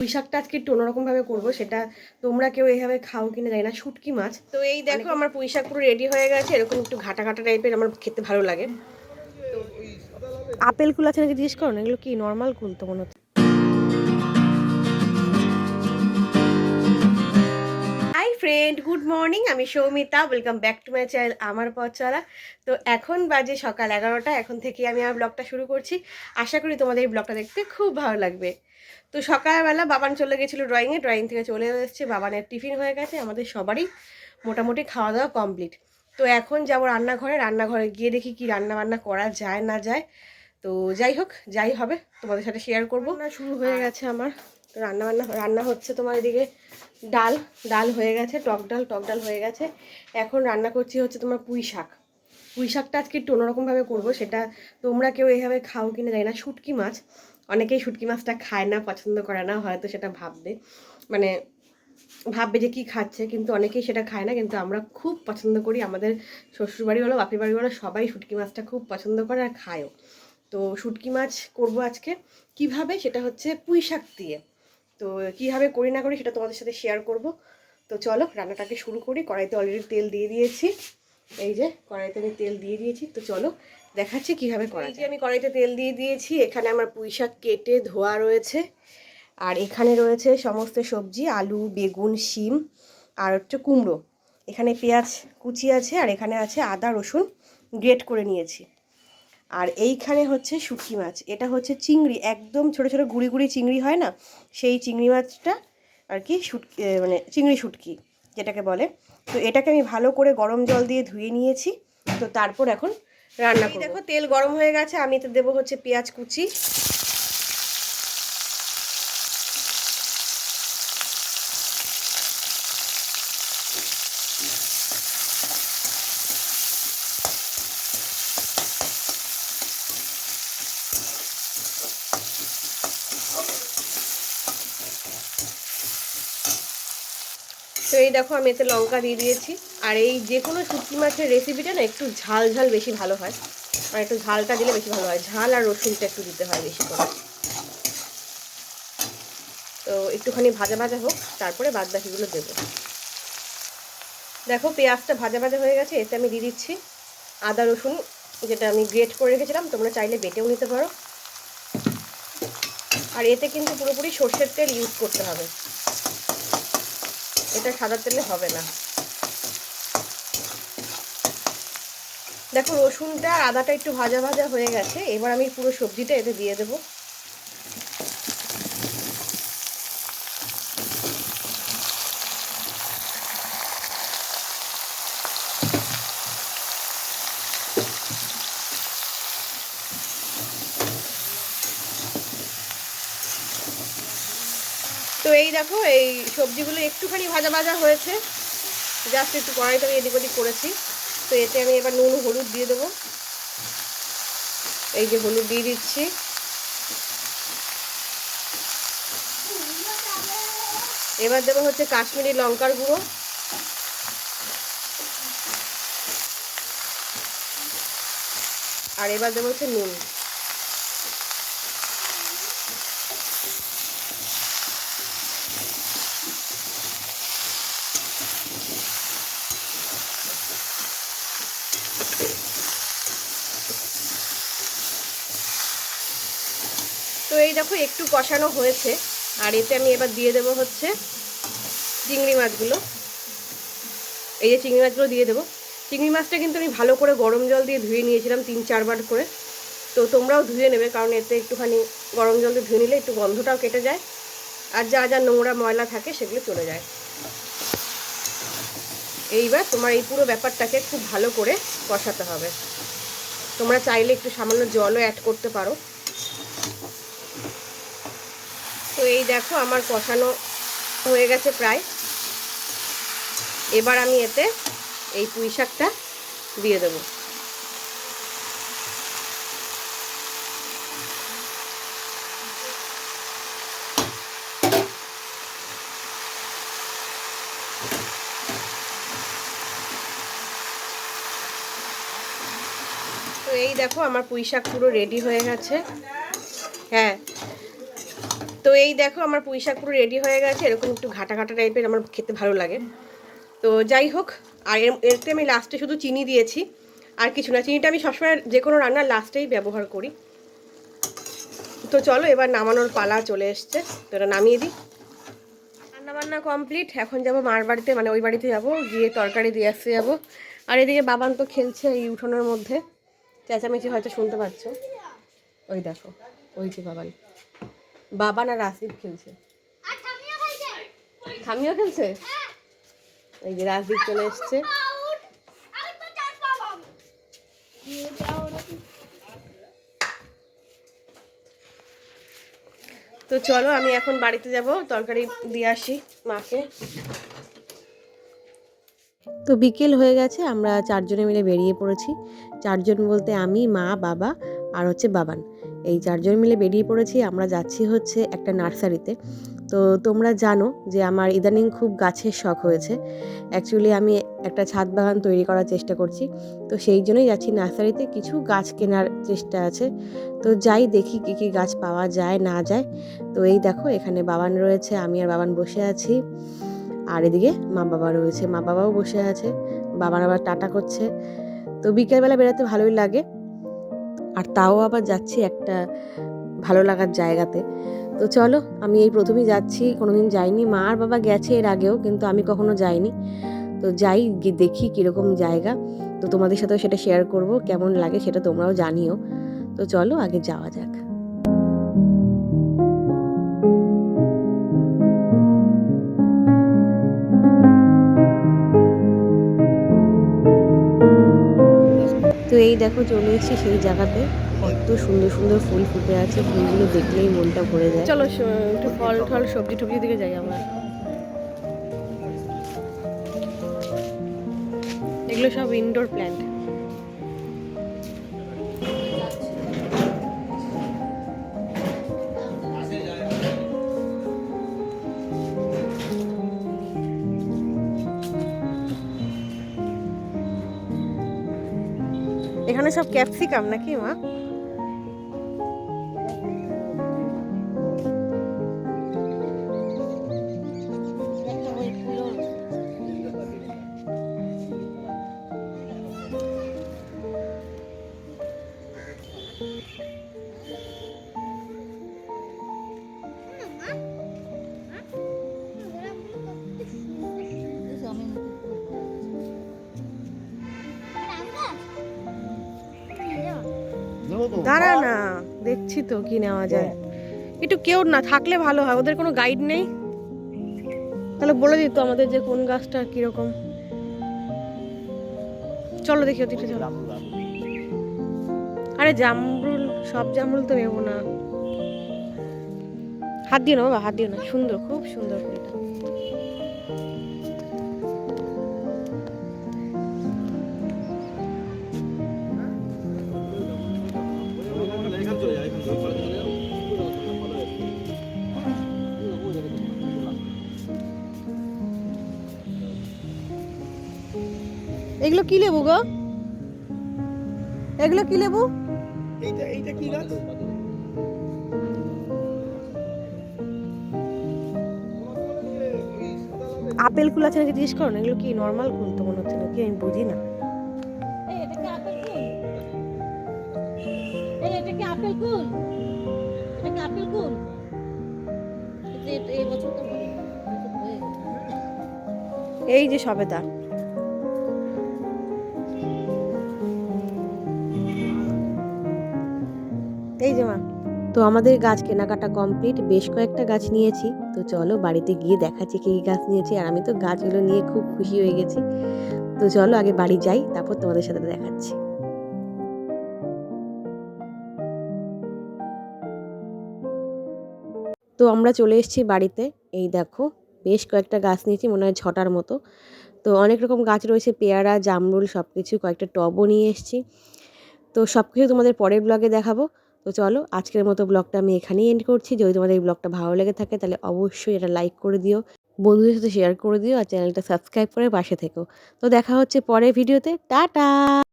পুঁই শাকটা আজকে একটু অন্যরকমভাবে করব সেটা তোমরা কেউ এইভাবে খাও কিনা জানি না শুটকি মাছ। তো এই দেখো আমার পুঁই শাক পুরো রেডি হয়ে গেছে এরকম একটু ঘাটা ঘাটা টাইপের আমার খেতে ভালো লাগে। আপেল কুল আছে নাকি জিজ্ঞেস করো না? এগুলো কি নর্মাল কুল তো মনে হচ্ছে। হাই ফ্রেন্ড গুড মর্নিং আমি Soumita welcome back to my channel আমার পথ চলা তো এখন বাজে সকাল এগারোটা এখন থেকে আমি আমার ব্লগটা শুরু করছি। আশা করি তোমাদের এই ব্লগটা দেখতে খুব ভালো লাগবে। তো সকালবেলা বাবান চলে গেছিল ড্রয়িংয়ে ড্রয়িং থেকে চলে এসেছে বাবানের টিফিন হয়ে গেছে আমাদের সবারই মোটামুটি খাওয়া দাওয়া কমপ্লিট তো এখন যাব রান্নাঘরে রান্নাঘরে গিয়ে দেখি কি রান্না বান্না করা যায় না যায়। তো যাই হোক যাই হবে তোমাদের সাথে শেয়ার করব। না শুরু হয়ে গেছে আমার। তো রান্না বান্না রান্না হচ্ছে তোমার এদিকে ডাল ডাল হয়ে গেছে টক ডাল টক ডাল হয়ে গেছে। এখন রান্না করছি হচ্ছে তোমার পুঁই শাক। পুঁই শাকটা আজকে একটু অন্যরকমভাবে করব, সেটা তোমরা কেউ এইভাবে খাও কিনা জানি না। শুটকি মাছ, অনেকেই শুটকি মাছটা খায় না, পছন্দ করে না, হয়তো সেটা ভাববে। মানে ভাববে যে কি খাচ্ছে, কিন্তু অনেকেই সেটা খায় না, কিন্তু আমরা খুব পছন্দ করি। আমাদের শ্বশুরবাড়ি বলো বাপের বাড়ি বলো সবাই শুটকি মাছটা খুব পছন্দ করে আর খায়ও। তো শুটকি মাছ করব আজকে। কীভাবে? সেটা হচ্ছে পুঁই শাক দিয়ে। তো কীভাবে করি না করি সেটা তোমাদের সাথে শেয়ার করব। তো চলো, রান্নাটাকে শুরু করি। কড়াইতে অলরেডি তেল দিয়ে দিয়েছি। এই যে কড়াইতে আমি তেল দিয়ে দিয়েছি তো চলো দেখাচ্ছি কীভাবে করা যায়। আমি কড়াইতে তেল দিয়ে দিয়েছি এখানে আমার পুঁই শাক কেটে ধোয়া রয়েছে আর এখানে রয়েছে সমস্ত সবজি আলু বেগুন শিম আর হচ্ছে কুমড়ো। এখানে পেঁয়াজ কুচি আছে আর এখানে আছে আদা রসুন গ্রেট করে নিয়েছি। আর এইখানে হচ্ছে শুটকি মাছ এটা হচ্ছে চিংড়ি একদম ছোট ছোট গুড়ি গুড়ি চিংড়ি হয় না সেই চিংড়ি মাছটা আর কি শুটকি মানে চিংড়ি শুটকি যেটাকে বলে। তো এটাকে আমি ভালো করে গরম জল দিয়ে ধুয়ে নিয়েছি। তো তারপর এখন রান্না দেখো তেল গরম হয়ে গেছে আমি তো দেবো হচ্ছে পেঁয়াজ কুচি। তো এই দেখো, আমি এতে লঙ্কা দিয়ে দিয়েছি। আর এই যে কোনো শুটকি মাছের রেসিপিটা না একটু ঝাল ঝাল বেশি ভালো হয়। আর একটু ঝালটা দিলে বেশি ভালো হয়। ঝাল আর রসুনটা একটু দিতে হয় বেশি করে। তো একটুখানি ভাজা ভাজা হোক, তারপরে বাদ বাকিগুলো দেবো। দেখো, পেঁয়াজটা ভাজা ভাজা হয়ে গেছে। এতে আমি দিয়ে দিচ্ছি আদা, রসুন, যেটা আমি গ্রেট করে রেখেছিলাম। তোমরা চাইলে বেটেও নিতে পারো। আর এতে কিন্তু পুরোপুরি সর্ষের তেল ইউজ করতে হবে। এটা সাদা তেলে হবে না। দেখো রসুনটা আদাটা একটু ভাজা ভাজা হয়ে গেছে, এবার আমি পুরো সবজিটা এতে দিয়ে দেবো। তো এই দেখো, এই সবজিগুলো একটুখানি ভাজা ভাজা হয়েছে। জাস্ট একটু কড়াইটা আমি এদিক ওদিক করেছি। তো এতে আমি এবার নুন, হলুদ দিয়ে দেবো। এই যে হলুদ দিয়ে দিচ্ছি। এবার দেবো হচ্ছে কাশ্মীরি লঙ্কার গুঁড়ো। আর এবার দেবো হচ্ছে নুন। দেখো একটু কষানো হয়েছে, আর এতে আমি এবার দিয়ে দেবো হচ্ছে চিংড়ি মাছগুলো। এই যে চিংড়ি মাছগুলো দিয়ে দেবো। চিংড়ি মাছটা কিন্তু আমি ভালো করে গরম জল দিয়ে ধুয়ে নিয়েছিলাম তিন চারবার করে। তো তোমরাও ধুয়ে নেবে, কারণ এতে একটুখানি গরম জল দিয়ে ধুয়ে নিলে একটু গন্ধটাও কেটে যায়। আর যা যা নোংরা ময়লা থাকে সেগুলো চলে যায়। এইবার তোমার এই পুরো ব্যাপারটাকে খুব ভালো করে কষাতে হবে। তোমরা চাইলে একটু সামান্য জলও অ্যাড করতে পারো। তো এই দেখো আমার কষানো হয়ে গেছে প্রায়। এবার আমি এতে এই পুঁই শাকটা দিয়ে দেব। তো এই দেখো আমার পুঁই শাক পুরো রেডি হয়ে গেছে। হ্যাঁ তো এই দেখো আমার পুঁই শাক পুরো রেডি হয়ে গেছে, এরকম একটু ঘাটা ঘাটা টাইপের আমার খেতে ভালো লাগে। তো যাই হোক, আর এর, এতে আমি লাস্টে শুধু চিনি দিয়েছি, আর কিছু না, চিনিটা আমি সবসময় যে কোনো রান্নার লাস্টেই ব্যবহার করি। তো চলো এবার নামানোর পালা চলে এসছে, তো এটা নামিয়ে দিই। রান্না বান্না কমপ্লিট এখন যাব মার বাড়িতে মানে ওই বাড়িতে যাব, গিয়ে তরকারি দিয়ে আসতে যাব। আর এদিকে বাবান তো খেলছে এই উঠোনের মধ্যে, চেঁচামেচি হয়তো শুনতে পাচ্ছ। ওই দেখো, ওই যে বাবান। বাবান না রাসদীপ খেলছে। থামিও খেলছে। এই যে রাজদীপ চলে এসছে। তো চলো আমি এখন বাড়িতে যাব তরকারি দিয়ে আসি মাকে। তো বিকেল হয়ে গেছে আমরা চারজনে মিলে বেরিয়ে পড়েছি। চারজন বলতে আমি মা বাবা আর হচ্ছে বাবান। এই চারজন মিলে বেরিয়ে পড়েছি। আমরা যাচ্ছি হচ্ছে একটা নার্সারিতে। তো তোমরা জানো যে আমার ইদানিং খুব গাছের শখ হয়েছে। অ্যাকচুয়ালি আমি একটা ছাদ বাগান তৈরি করার চেষ্টা করছি। তো সেই জন্যই যাচ্ছি নার্সারিতে। কিছু গাছ কেনার চেষ্টা আছে। তো যাই দেখি কী কী গাছ পাওয়া যায়, না যায়। তো এই দেখো, এখানে বাবান রয়েছে, আমি আর বাবান বসে আছি। আর এদিকে মা বাবা রয়েছে। মা বাবাও বসে আছে। বাবার আবার টাটা করছে। তো বিকেলবেলা বেরোতে ভালোই লাগে। আর তাও আবার যাচ্ছি একটা ভালো লাগার জায়গাতে। তো চলো, আমি এই প্রথমেই যাচ্ছি, কোনোদিন যাইনি। মা আর বাবা গেছে এর আগেও, কিন্তু আমি কখনো যাইনি। তো যাই দেখি কীরকম জায়গা। তো তোমাদের সাথেও সেটা শেয়ার করব, কেমন লাগে সেটা তোমরাও জানিও। তো চলো, আগে যাওয়া যাক। এই দেখো চলে এসেছি সেই জায়গাতে। কত সুন্দর সুন্দর ফুল ফুটে আছে, ফুলগুলো দেখলেই মনটা ভরে যায়। চলো একটু ফল টল সবজি টবজি দিকে যাই আমরা। এগুলো সব ইনডোর প্ল্যান্ট সব ক্যাপসিকাম নাকি মা দাঁড়া না দেখছি তো কি নেওয়া যায়। একটু কেউ না থাকলে ভালো হয় ওদের কোনো গাইড নেই? তাহলে বলে দিত আমাদের যে কোন গাছটা কীরকম। চলো দেখি ওদিকে চলো। আরে জামরুল সব জামরুল তো নেব না। হাত দিও না বাবা হাত দিও না সুন্দর খুব সুন্দর ফুলটা। এগুলো কি লেবু গো? এগুলো কি লেবু? এইটা এইটা কি গাছ? আপেল কুল আছে নাকি জিজ্ঞেস করো না? এগুলো কি নর্মাল কুল তো মনে হচ্ছে নাকি? আমি বুঝি না। এই আপেল কুল? এটা আপেল কুল? এটা কি আপেল কুল? এই যে এই বছর তো এই যে সবেদা। তো আমাদের গাছ কেনাকাটা কমপ্লিট, বেশ কয়েকটা গাছ নিয়েছি। তো চলো বাড়িতে গিয়ে দেখাচ্ছি কি গাছ নিয়েছি। আর আমি তো গাছগুলো নিয়ে খুব খুশি হয়ে গেছি। তো চলো আগে বাড়ি যাই, তারপর তোমাদের সাথে দেখাচ্ছি। তো আমরা চলে এসেছি বাড়িতে। এই দেখো, বেশ কয়েকটা গাছ নিয়েছি, মনে হয় ছটার মতো। তো অনেক রকম গাছ রয়েছে, পেয়ারা, জামরুল সব কিছু কয়েকটা টবও নিয়ে এসেছি। তো সব কিছু তোমাদের পরের ব্লগে দেখাবো। তো চলো, আজকের মতো ব্লগটা আমি এখানেই এন্ড করছি। যদি তোমাদের এই ব্লগটা ভালো লেগে থাকে, তাহলে অবশ্যই এটা লাইক করে দিও, বন্ধুদের সাথে শেয়ার করে দিও, আর চ্যানেলটা সাবস্ক্রাইব করে পাশে থেকো। তো দেখা হচ্ছে পরের ভিডিওতে টাটা!